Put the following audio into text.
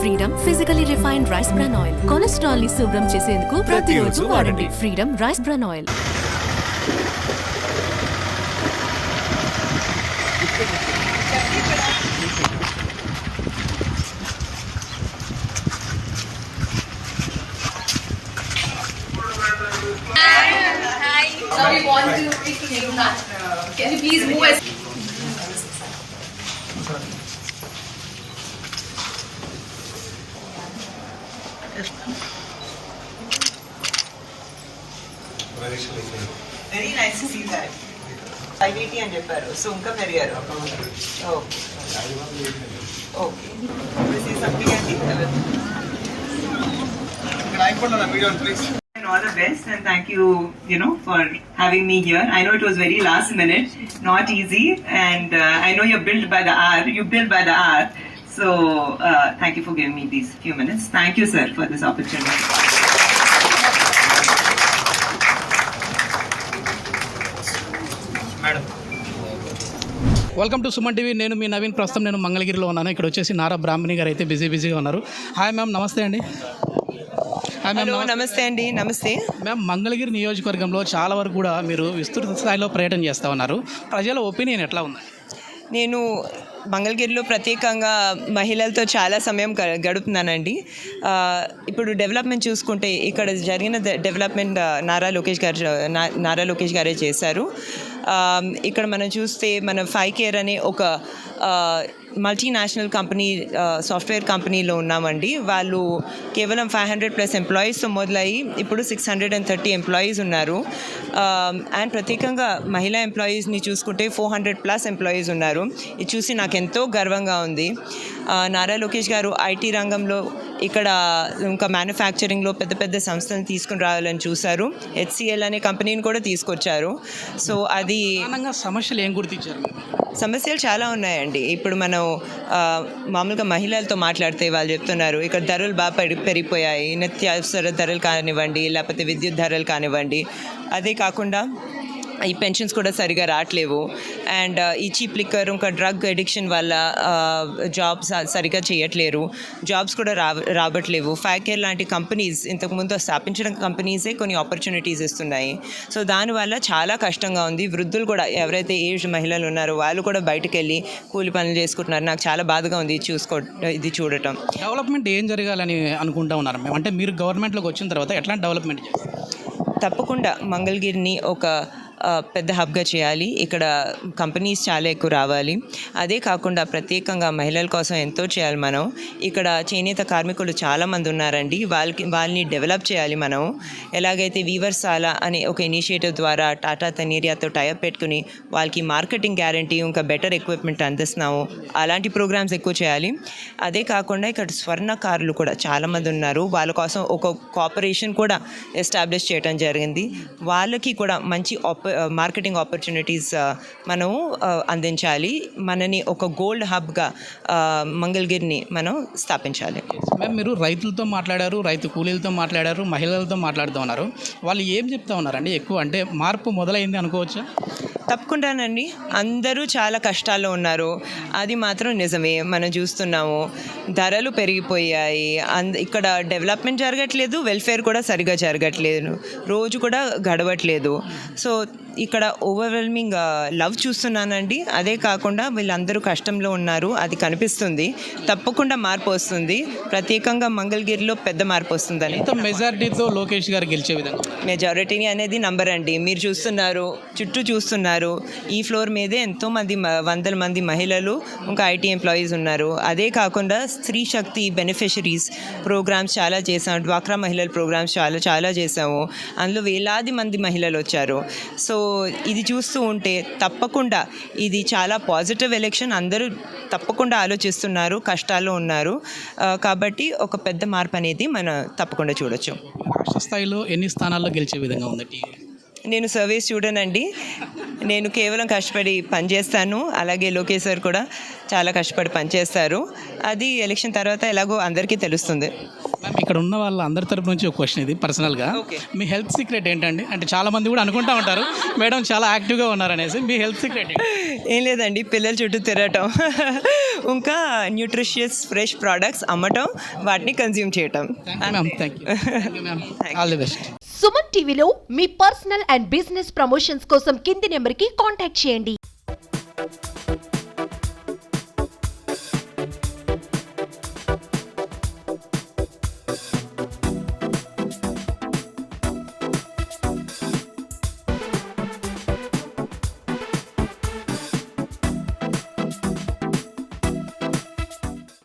Freedom physically refined rice bran oil కొలెస్ట్రాల్ని శుభ్రం చేసేందుకు ప్రతిరోజు వాడండి. Freedom rice bran oil we want to Can you please move Very nice to see that five eighty అని చెప్పారు so ఇంకా పెరిగారు okay okay something అండి And all the best and thank you, you know, for having me here. I know it was very last minute, not easy, and uh, I know you're built by the hour. You built by the hour. So uh, thank you for giving me these few minutes. Thank you, sir, for this opportunity. Welcome to Suman TV నేను మీ నవీన్ ప్రస్తుతం నేను మంగళగిరిలో ఉన్నాను. ఇక్కడ వచ్చేసి నారా బ్రాహ్మణి గారు అయితే బిజీ బిజీగా ఉన్నారు. హాయ్ మ్యామ్ నమస్తే అండి. హాయ్ మ్యామ్ హలో నమస్తే అండి. నమస్తే. మ్యామ్ మంగళగిరి నియోజకవర్గంలో చాలా వరకు కూడా మీరు విస్తృత స్థాయిలో పర్యటన చేస్తూ ఉన్నారు. ప్రజల ఒపీనియన్ ఎట్లా ఉంది? నేను మంగళగిరిలో ప్రత్యేకంగా మహిళలతో చాలా సమయం గడుపుతున్నానండి. ఇప్పుడు డెవలప్మెంట్ చూసుకుంటే ఇక్కడ జరిగిన డెవలప్మెంట్ నారా లోకేష్ గారు నా- నారా లోకేష్ గారే చేశారు. ఇక్కడ మనం చూస్తే మన ఫైవ్ కేర్ అనే ఒక మల్టీనేషనల్ కంపెనీ సాఫ్ట్వేర్ కంపెనీలో ఉన్నామండి. వాళ్ళు కేవలం ఫైవ్ హండ్రెడ్ ప్లస్ ఎంప్లాయీస్తో మొదలయ్యి ఇప్పుడు six hundred and thirty employees ఉన్నారు. అండ్ ప్రత్యేకంగా మహిళా ఎంప్లాయీస్ని చూసుకుంటే ఫోర్ హండ్రెడ్ ప్లస్ ఎంప్లాయీస్ ఉన్నారు. ఇది చూసి నాకు ఎంతో గర్వంగా ఉంది. ఆ, నారా లోకేష్ గారు ఐటీ రంగంలో ఇక్కడ ఇంకా మ్యానుఫ్యాక్చరింగ్లో పెద్ద పెద్ద సంస్థలను తీసుకుని రావాలని చూశారు. హెచ్సిఎల్ అనే కంపెనీని కూడా తీసుకొచ్చారు. సో అది సమస్యలు ఏం గుర్తించారు? సమస్యలు చాలా ఉన్నాయండి. ఇప్పుడు మనం మామూలుగా మహిళలతో మాట్లాడితే వాళ్ళు చెప్తున్నారు ఇక్కడ ధరలు బాగా పెరి పెరిగిపోయాయి. నిత్యావసర ధరలు కానివ్వండి లేకపోతే విద్యుత్ ధరలు కానివ్వండి. అదే కాకుండా ఈ పెన్షన్స్ కూడా సరిగా రావట్లేవు అండ్ ఈ చీప్ లిక్కర్ ఇంకా డ్రగ్ అడిక్షన్ వల్ల జాబ్స్ సరిగా చేయట్లేరు. జాబ్స్ కూడా రా రావట్లేవు ఫైకేర్ లాంటి కంపెనీస్ ఇంతకుముందు స్థాపించిన కంపెనీసే కొన్ని ఆపర్చునిటీస్ ఇస్తున్నాయి. సో దానివల్ల చాలా కష్టంగా ఉంది. వృద్ధులు కూడా ఎవరైతే ఏజ్ మహిళలు ఉన్నారో వాళ్ళు కూడా బయటకు వెళ్ళి కూలి పనులు చేసుకుంటున్నారు. నాకు చాలా బాధగా ఉంది ఇది చూసుకో ఇది చూడటం. డెవలప్మెంట్ ఏం జరగాలని అనుకుంటా ఉన్నారు అంటే మీరు గవర్నమెంట్లోకి వచ్చిన తర్వాత ఎట్లాంటి డెవలప్మెంట్ తప్పకుండా మంగళగిరిని ఒక పెద్ద హబ్గా చేయాలి. ఇక్కడ కంపెనీస్ చాలా ఎక్కువ రావాలి. అదే కాకుండా ప్రత్యేకంగా మహిళల కోసం ఎంతో చేయాలి మనం. ఇక్కడ చేనేత కార్మికులు చాలామంది ఉన్నారండి. వాళ్ళకి వాళ్ళని డెవలప్ చేయాలి మనం. ఎలాగైతే వీవర్సాల అనే ఒక ఇనిషియేటివ్ ద్వారా టాటా తనీరియాతో టైప్ పెట్టుకుని వాళ్ళకి మార్కెటింగ్ గ్యారంటీ ఇంకా బెటర్ ఎక్విప్మెంట్ అందిస్తున్నాము. అలాంటి ప్రోగ్రామ్స్ ఎక్కువ చేయాలి. అదే కాకుండా ఇక్కడ స్వర్ణకారులు కూడా చాలామంది ఉన్నారు. వాళ్ళ కోసం ఒక కోఆపరేషన్ కూడా ఎస్టాబ్లిష్ చేయడం జరిగింది. వాళ్ళకి కూడా మంచి ఆపర్ మార్కెటింగ్ ఆపర్చునిటీస్ మనం అందించాలి. మనని ఒక గోల్డ్ హబ్గా uh, మంగళగిరిని మనం స్థాపించాలి. మ్యామ్ మీరు రైతులతో మాట్లాడారు రైతు కూలీలతో మాట్లాడారు మహిళలతో మాట్లాడుతూ ఉన్నారు. వాళ్ళు ఏం చెప్తా ఉన్నారండి? ఎక్కువ అంటే మార్పు మొదలైంది అనుకోవచ్చా? తప్పకుండానండి. అందరూ చాలా కష్టాల్లో ఉన్నారు. అది మాత్రం నిజమే. మనం చూస్తున్నాము ధరలు పెరిగిపోయాయి. అంద ఇక్కడ డెవలప్మెంట్ జరగట్లేదు వెల్ఫేర్ కూడా సరిగా జరగట్లేదు. రోజు కూడా గడవట్లేదు. సో ఇక్కడ ఓవర్వెల్మింగ్ లవ్ చూస్తున్నానండి. అదే కాకుండా వీళ్ళందరూ కష్టంలో ఉన్నారు. అది కనిపిస్తుంది. తప్పకుండా మార్పు వస్తుంది. ప్రత్యేకంగా మంగళగిరిలో పెద్ద మార్పు వస్తుందని. మెజారిటీతో లోకేష్ గారు గెలిచే విధంగా? మెజారిటీ అనేది నంబర్ అండి. మీరు చూస్తున్నారు చుట్టూ చూస్తున్నారు. ఈ ఫ్లోర్ మీదే ఎంతో మంది మ- వందల మంది మహిళలు ఇంకా ఐటీ ఎంప్లాయీస్ ఉన్నారు. అదే కాకుండా స్త్రీ శక్తి బెనిఫిషరీస్ ప్రోగ్రామ్స్ చాలా చేసాం డ్వాక్రా మహిళల ప్రోగ్రామ్స్ చాలా చాలా చేసాము అందులో వేలాది మంది మహిళలు వచ్చారు. సో ఇది చూస్తూ ఉంటే తప్పకుండా ఇది చాలా పాజిటివ్ ఎలక్షన్. అందరూ తప్పకుండా ఆలోచిస్తున్నారు కష్టాల్లో ఉన్నారు. కాబట్టి ఒక పెద్ద మార్పు అనేది మనం తప్పకుండా చూడొచ్చు. రాష్ట్ర స్థాయిలో ఎన్ని స్థానాల్లో గెలిచే విధంగా ఉంది టీవీ? నేను సర్వీస్ చూడనండి నేను కేవలం కష్టపడి పనిచేస్తాను. అలాగే లోకేష్ సార్ కూడా చాలా కష్టపడి పనిచేస్తారు. అది ఎలక్షన్ తర్వాత ఎలాగో అందరికీ తెలుస్తుంది. మ్యామ్ ఇక్కడ ఉన్న వాళ్ళ అందరి తరపు నుంచి ఒక క్వశ్చన్ ఇది పర్సనల్గా. మీ హెల్త్ సీక్రెట్ ఏంటండి? అంటే చాలా మంది కూడా అనుకుంటా ఉంటారు మేడం చాలా యాక్టివ్గా ఉన్నారనేసి. మీ హెల్త్ సీక్రెట్ ఏంటి? ఏం లేదండి పిల్లల చుట్టూ తిరగటం. ఇంకా న్యూట్రిషియస్ ఫ్రెష్ ప్రోడక్ట్స్ అమ్మటం వాటిని కన్జ్యూమ్ చేయటం. ఆల్ ది బెస్ట్ సుమన్ టీవీలో మీ పర్సనల్ అండ్ బిజినెస్ ప్రమోషన్స్ కోసం కింది నెంబర్కి కాంటాక్ట్ చేయండి.